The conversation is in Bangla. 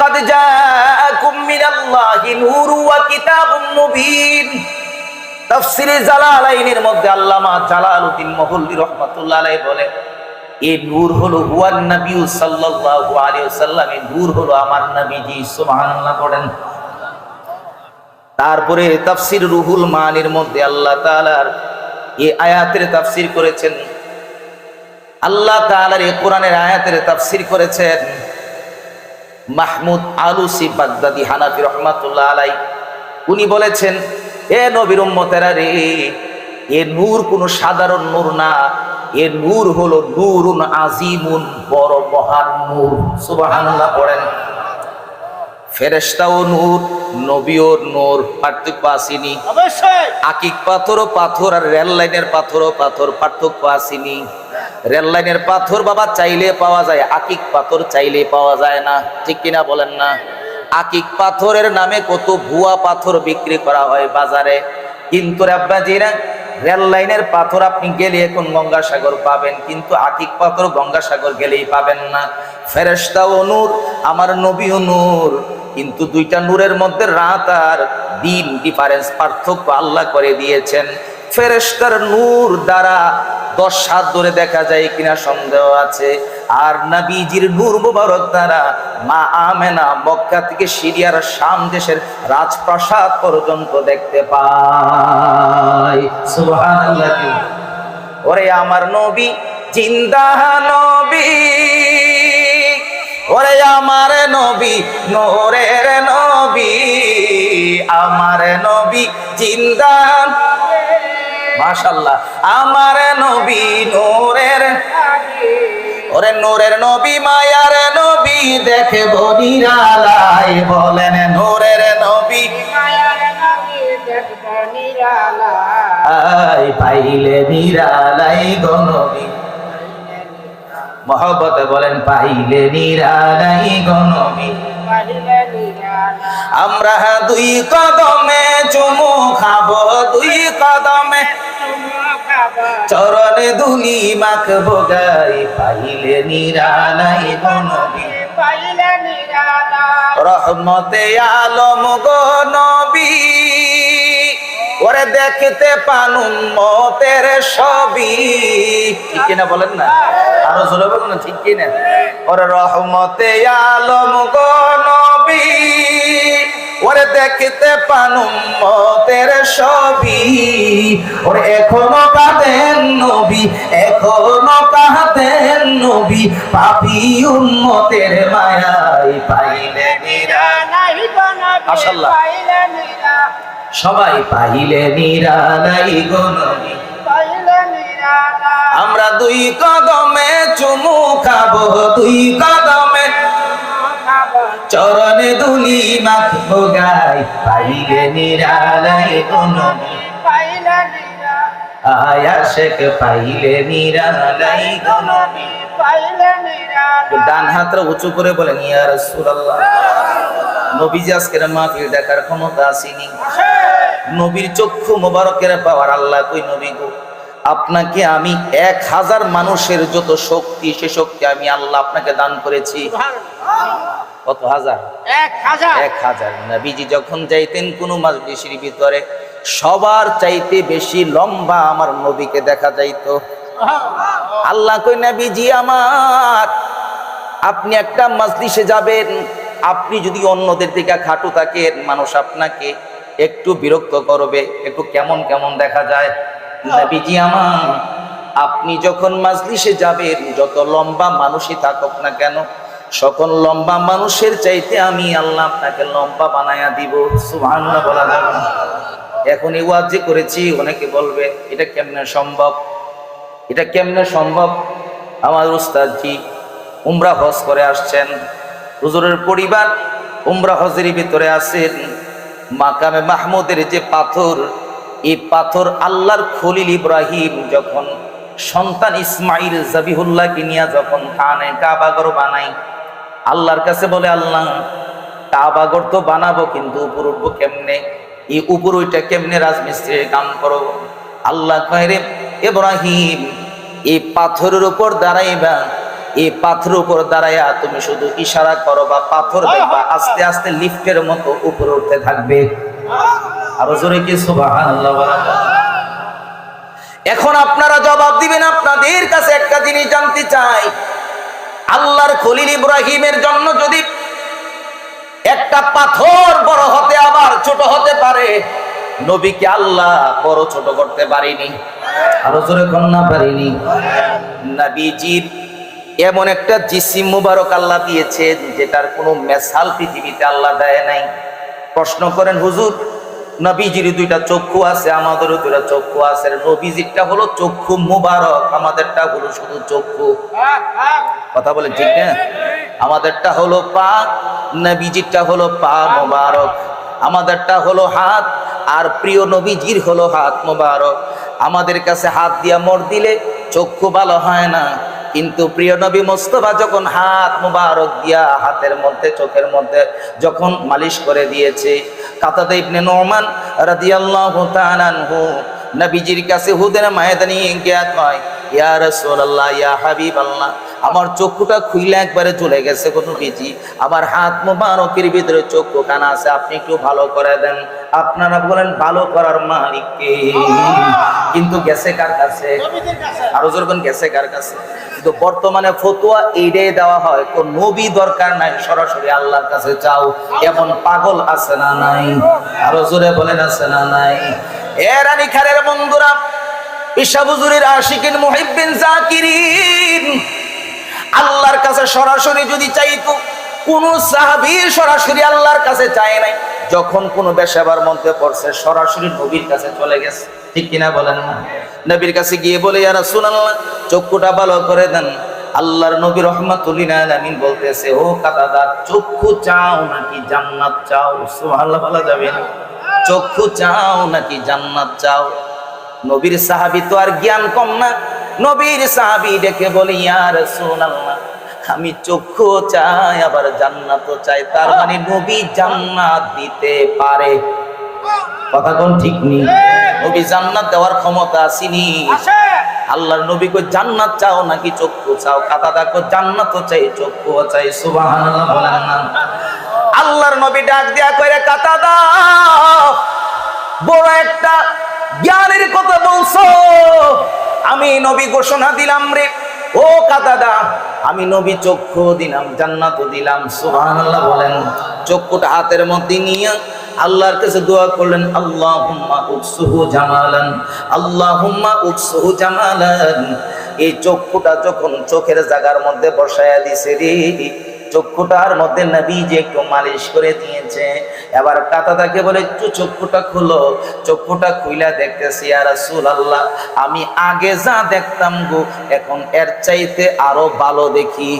কদ জাআকুম মিনাল্লাহি নূরু ওয়া কিতাবুম জালালাইনের মধ্যে আল্লামা জালালউদ্দিন আলাইহি বলে এই নূর হলো হুয়ান নবী সাল্লাল্লাহু আলাইহি ওয়াসাল্লাম এই নূর হলো আমার নবীজি, সুবহানাল্লাহ পড়েন তারপরে তাফসির রুহুল মানির মধ্যে আল্লাহ তাআলার এই আয়াতের তাফসির করেছেন। আল্লাহ তাআলার এই কোরআনের আয়াতের তাফসির করেছেন। মাহমুদ আলুসি বাগদাদি হানাফি রহমাতুল্লাহ আলাই। উনি বলেছেন এ নবীর উম্মতেরা রে এ নূর কোনো সাধারণ নূর না। এ নূর হলো নূরুন আজিমুন বড় মহান নূর। সুবহানাল্লাহ পড়েন। ফেরেশতাও নূর নবীও নূর পার্থক্য আসেনি। অবশ্যই। আকিক পাথরও পাথর আর রেল লাইনের পাথরও পাথর পার্থক্য আসেনি। রেল লাইনের পাথর বাবা চাইলে পাওয়া যায়, আকিক পাথর চাইলে পাওয়া যায় না। ঠিক কিনা বলেন না? আকিক পাথরের নামে কত ভুয়া পাথর বিক্রি করা হয় বাজারে। কিন্তু আব্বাজিরা রেল লাইনের পাথর আপনি গেলে এখন গঙ্গাসাগর পাবেন, কিন্তু আকিক পাথর গঙ্গাসাগর গেলেই পাবেন না। ফেরেশতাও নূর, আমার নবীও নূর। কিন্তু দুইটা নূরের মধ্যে রাত আর দিন ডিফারেন্স পার্থক্য আল্লাহ করে দিয়েছেন। ফেরেশতার নূর দ্বারা দশ হাত ধরে দেখা যায় কিনা সন্দেহ আছে। আর নবীজির নূর মুবারক দ্বারা মা আমেনা মক্কা থেকে সিরিয়ার শাম দেশের রাজপ্রাসাদ পর্যন্ত দেখতে পাই ওরে আমার নবী, জিন্দা নবী। ওরে আমার নবী, নোরের নবী। আমার নবী, জিন্দা মাশাল্লাহ আমার নবী নোরের ওরে নোরের নবী, মায়ার নবী, দেখে বলেন, নোরের নবী। পাইলে নিরালাই গো নবী। মহব্বত বলেন, পাইলে নিরালাই আমরা দুই কদমে চরণে দুলি মাখবো গাই পাইলে নিরালাই গো নবী রহমতে আলম গো নবী, ওরে দেখতে পানুম মতের সবই। ঠিক কিনা বলেন না? আরও জোরে বলুন না, ঠিক কিনা? ওরে রহমতে আলম গো নবী। ওরে দেখতে পানুম মতের সবই ওরে এখনও কাঁদেন নবী, এখনও কাঁদেন নবী। পাপি উম্মতের মায়াই পাইলে মাশাআল্লাহ। সবাই পাইলে নিরালাই গো নবী। আমরা দুই কদমে চুমু খাব, দুই কদমে চরণে দুলি মাখবো গাই পাইলে নিরালাই গো নবী আয়া শেখ পাইলে নিরালাই ডান হাতটা উঁচু করে বলেন ইয়া রাসূলুল্লাহ। নবীজি আজকের মাহফিল দেখার ক্ষমতা আসেনি। নবীর চক্ষু মোবারকের পাওয়ার আল্লাহ কই নবী গো? আপনাকে আমি এক হাজার মানুষের যত শক্তি সে শক্তি আমি আল্লাহ আপনাকে দান করেছি। কত হাজার? এক হাজার। এক হাজার। নবীজি যখন যাইতেন কোনো মাজলিসের ভিতরে সবার চাইতে বেশি লম্বা আমার নবীকে দেখা যাইত। আল্লাহ কই নবীজি আমার আপনি একটা মাজলিসে যাবেন আপনি যদি অন্যদের দিকে খাটু থাকেন মানুষ আপনাকে একটু বিরক্ত করবে একটু কেমন কেমন দেখা যায়। নবীজি আমার আপনি যখন মাজলিসে যাবেন যত লম্বা মানুষই থাকুক না কেন সকল লম্বা মানুষের চাইতে আমি আল্লাহ আপনাকে লম্বা বানায়া দিব। সুবহানাল্লাহ বলা যাবে। এখন এই ওয়াজ যে করেছি, অনেকে বলবে, এটা কেমনে সম্ভব? এটা কেমনে সম্ভব? আমার উস্তাদজি উমরা হজ করে আসছেন। হুজুরের পরিবার উমরা হজের ভিতরে আছেন। মাকামে মাহমুদের যে পাথর, এই পাথর আল্লাহর খলিল ইব্রাহিম যখন সন্তান ইসমাইল জাবিহুল্লাহকে নিয়ে যখন কানে কাবাগর বানাই আল্লাহর কাছে বলে, আল্লাহ কাবাগর তো বানাবো, কিন্তু উপর উঠবো কেমনে? এই উপর ওইটা কেমনে রাজমিস্ত্রির কাম করো? আল্লাহ কয়, রে ইব্রাহিম, এই পাথরের উপর দাঁড়াইবা, এই পাথর উপর দাঁড়াইয়া তুমি শুধু ইশারা করো বা পাথর দেখবা, আস্তে আস্তে লিফটের মতো উপরে উঠতে থাকবে। আরও জোরে কি এখন আপনারা জবাব দিবেন, আপনাদের কাছে একটা জিনিস জানতে চাই। আল্লাহর খলিল ইব্রাহিমের জন্য যদি একটা পাথর বড় হতে আবার ছোট হতে পারে, নবীকে আল্লাহ বড় ছোট করতে পারিনি। আরও জোরে কন্যা পারিনি। নবীজির এমন একটা জিসিম মুবারক আল্লাহ দিয়েছেন, যেটার কোনো মেসাল পৃথিবীতে আল্লাহ দেয় নাই। প্রশ্ন করেন, হুজুর নবীজির দুইটা চক্ষু আছে, আমাদেরও দুইটা চক্ষু আছে। নবীজিরটা হলো চক্ষু মুবারক, আমাদেরটা হলো শুধু চক্ষু। কথা বলেন ঠিক না? আমাদেরটা হলো পা, নবীজিরটা হলো পা মুবারক। আমাদেরটা হলো হাত, আর প্রিয় নবীজির হলো হাত মুবারক। আমাদের কাছে হাত দিয়া মর দিলে চক্ষু ভালো হয় না। কিন্তু প্রিয় নবী মোস্তফা যখন হাত মুবারক দিয়া হাতের মধ্যে, চোখের মধ্যে যখন মালিশ করে দিয়েছে, কাতাদে ইবনে নোমান রাদিয়াল্লাহু তাআলা আনহু নবীজির কাছে হুদের মায়েদানি গিয়া কয় ইয়া রাসূলুল্লাহ ইয়া হাবিবাল্লাহ। আমার চক্ষুটা খুইলে একবারে চলে গেছে কোন বিজি আমার হাত মোবারকের ভিতরে চক্ষু কানা আছে আপনি একটু ভালো করে দেন। আপনারা বলেন ভালো করার মালিক কে? কিন্তু গেছে কার কাছে? আরও যখন গেছে কার কাছে? কিন্তু বর্তমানে ফতুয়া এইটাই দেওয়া হয় কোন নবী দরকার নাই সরাসরি আল্লাহর কাছে চাও এমন পাগল আছে না নাই? আরও জোরে বলেন আছে না নাই? এর আনি খারের বন্ধুরা ইসাবুজুরের আশিকিন মুহিব্বিন জাকিরিন। আল্লাহর কাছে সরাসরি যদি চাইতো, কোন সাহাবী সরাসরি আল্লাহর কাছে চায় নাই। যখন কোন বেশাবার মধ্যে পড়ছে, সরাসরি নবীর কাছে চলে গেছে। ঠিক কিনা বলেন না? নবীর কাছে গিয়ে বলে, ইয়া রাসূলুল্লাহ, চক্ষুটা ভালো করে দেন। আল্লাহর নবী রহমাতুল্লিল আলামিন বলতেছে, ও কাদাদা চক্ষু চাও নাকি জান্নাত চাও? সুবহানাল্লাহ বলা যাবে না। চক্ষু চাও নাকি জান্নাত চাও? নবীর সাহাবি তো আর জ্ঞান কম না। নবীর সাহাবী ডেকে বলি ইয়া রাসূলুল্লাহ আমি চক্ষু চাই আবার জান্নাত চাই। তার মানে নবী জান্নাত দিতে পারে। কথা কোন ঠিক নেই? নবী জান্নাত দেওয়ার ক্ষমতা আসেনি। আল্লাহর নবী কই জান্নাত চাও নাকি চক্ষু চাও? কাতা দেখো জান্নাতও চাই চক্ষু চাই। সুবহানাল্লাহ বলেন না। আল্লাহর নবী ডাক দিয়া কইরে কাতা দাও বড় একটা জ্ঞানের কথা বলছো? আমি নবী ঘোষণা দিলাম রে। ও কাদাদা, আমি নবী চক্ষু দিলাম জান্নাত দিলাম, সুবহানাল্লাহ বলেন। চক্ষুটা হাতের মধ্যে নিয়ে আল্লাহর কাছে দোয়া করলেন আল্লাহ আল্লাহুম্মা উকসুহু জামালান, আল্লাহুম্মা উকসুহু জামালান। এই চক্ষুটা যখন চোখের জায়গার মধ্যে বসায়া দিছে রে চক্ষুটার মধ্যে নবী যে একটু মালিশ করে দিয়েছে। এবার কাতাদাকে বলে, একটু চক্ষুটা খুলো। চক্ষুটা খুইলা দেখতেছি আর সুল আল্লাহ আমি আগে যা দেখতাম গো, এখন এর চাইতে আরও ভালো দেখি।